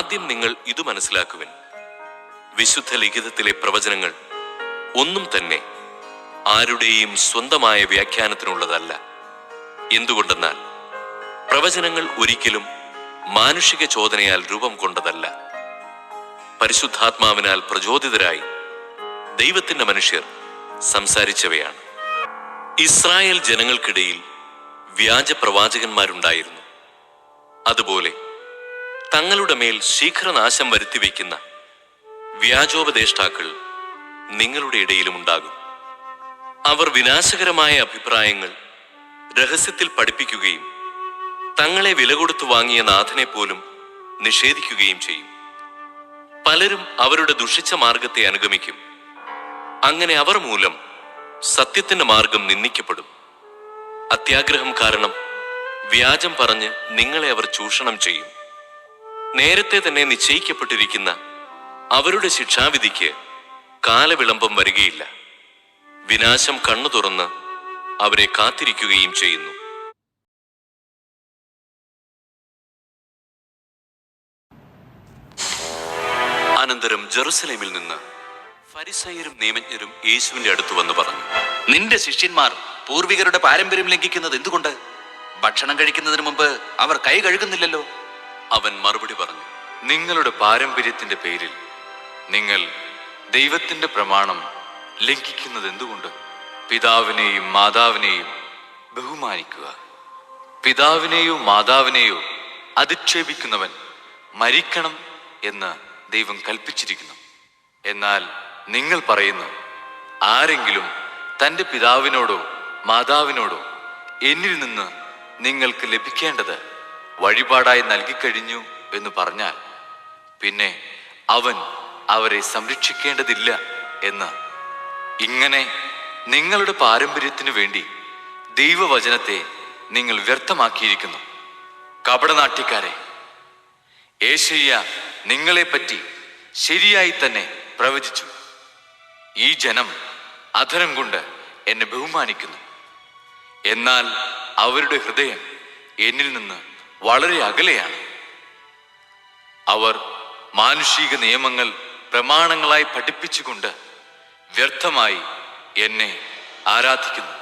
ആദ്യം നിങ്ങൾ ഇത് മനസ്സിലാക്കുവിൻ. വിശുദ്ധ ലിഖിതത്തിലെ പ്രവചനങ്ങൾ ഒന്നും തന്നെ ആരുടെയും സ്വന്തമായ വ്യാഖ്യാനത്തിനുള്ളതല്ല. എന്തുകൊണ്ടെന്നാൽ പ്രവചനങ്ങൾ ഒരിക്കലും മാനുഷിക ചോദനയാൽ രൂപം കൊണ്ടതല്ല. പരിശുദ്ധാത്മാവിനാൽ പ്രചോദിതരായി ദൈവത്തിന്റെ മനുഷ്യർ സംസാരിച്ചവയാണ്. ഇസ്രായേൽ ജനങ്ങൾക്കിടയിൽ വ്യാജ പ്രവാചകന്മാരുണ്ടായിരുന്നു. അതുപോലെ തങ്ങളുടെ മേൽ ശീഘ്രനാശം വരുത്തിവെക്കുന്ന വ്യാജോപദേഷ്ടാക്കൾ നിങ്ങളുടെ ഇടയിലും ഉണ്ടാകും അവർ വിനാശകരമായ അഭിപ്രായങ്ങൾ രഹസ്യത്തിൽ പഠിപ്പിക്കുകയും തങ്ങളെ വില കൊടുത്തു വാങ്ങിയ നാഥനെ പോലും നിഷേധിക്കുകയും ചെയ്യും. പലരും അവരുടെ ദുഷിച്ച മാർഗത്തെ അനുഗമിക്കും. അങ്ങനെ അവർ മൂലം സത്യത്തിന്റെ മാർഗം നിന്ദിക്കപ്പെടും. അത്യാഗ്രഹം കാരണം വ്യാജം പറഞ്ഞ് നിങ്ങളെ അവർ ചൂഷണം ചെയ്യും. നേരത്തെ തന്നെ നിശ്ചയിക്കപ്പെട്ടിരിക്കുന്ന അവരുടെ ശിക്ഷാവിധിക്ക് കാലവിളംബം വരികയില്ല. വിനാശം കണ്ണു തുറന്ന് അവരെ കാത്തിരിക്കുകയും ചെയ്യുന്നു. അനന്തരം ജെറുസലേമിൽ നിന്ന് ഫരിസയരും നിയമജ്ഞരും യേശുവിന്റെ അടുത്ത് വന്ന് പറഞ്ഞു നിന്റെ ശിഷ്യന്മാർ പൂർവികരുടെ പാരമ്പര്യം ലംഘിക്കുന്നത് എന്തുകൊണ്ട്? ഭക്ഷണം കഴിക്കുന്നതിന് മുമ്പ് അവർ കൈ കഴുകുന്നില്ലല്ലോ. അവൻ മറുപടി പറഞ്ഞു നിങ്ങളുടെ പാരമ്പര്യത്തിന്റെ പേരിൽ നിങ്ങൾ ദൈവത്തിന്റെ പ്രമാണം ലംഘിക്കുന്നത് എന്തുകൊണ്ട് പിതാവിനെയും മാതാവിനെയും ബഹുമാനിക്കുക. പിതാവിനെയോ മാതാവിനെയോ അധിക്ഷേപിക്കുന്നവൻ മരിക്കണം എന്ന് ദൈവം കൽപ്പിച്ചിരിക്കുന്നു. എന്നാൽ നിങ്ങൾ പറയുന്നു ആരെങ്കിലും തന്റെ പിതാവിനോടോ മാതാവിനോടോ എന്നിൽ നിന്ന് നിങ്ങൾക്ക് ലഭിക്കേണ്ടത് വഴിപാടായി നൽകിക്കഴിഞ്ഞു എന്ന് പറഞ്ഞാൽ പിന്നെ അവൻ അവരെ സംരക്ഷിക്കേണ്ടതില്ല എന്ന്. ഇങ്ങനെ നിങ്ങളുടെ പാരമ്പര്യത്തിനു വേണ്ടി ദൈവവചനത്തെ നിങ്ങൾ വ്യർത്ഥമാക്കിയിരിക്കുന്നു. കപടനാട്യക്കാരെ ഏഷ്യ നിങ്ങളെപ്പറ്റി ശരിയായി തന്നെ പ്രവചിച്ചു. ഈ ജനം അധരം കൊണ്ട് എന്നെ ബഹുമാനിക്കുന്നു. എന്നാൽ അവരുടെ ഹൃദയം എന്നിൽ നിന്ന് വളരെ അകലെയാണ്. അവർ മാനുഷിക നിയമങ്ങൾ പ്രമാണങ്ങളായി പഠിപ്പിച്ചുകൊണ്ട് വ്യർത്ഥമായി എന്നെ ആരാധിക്കുന്നു.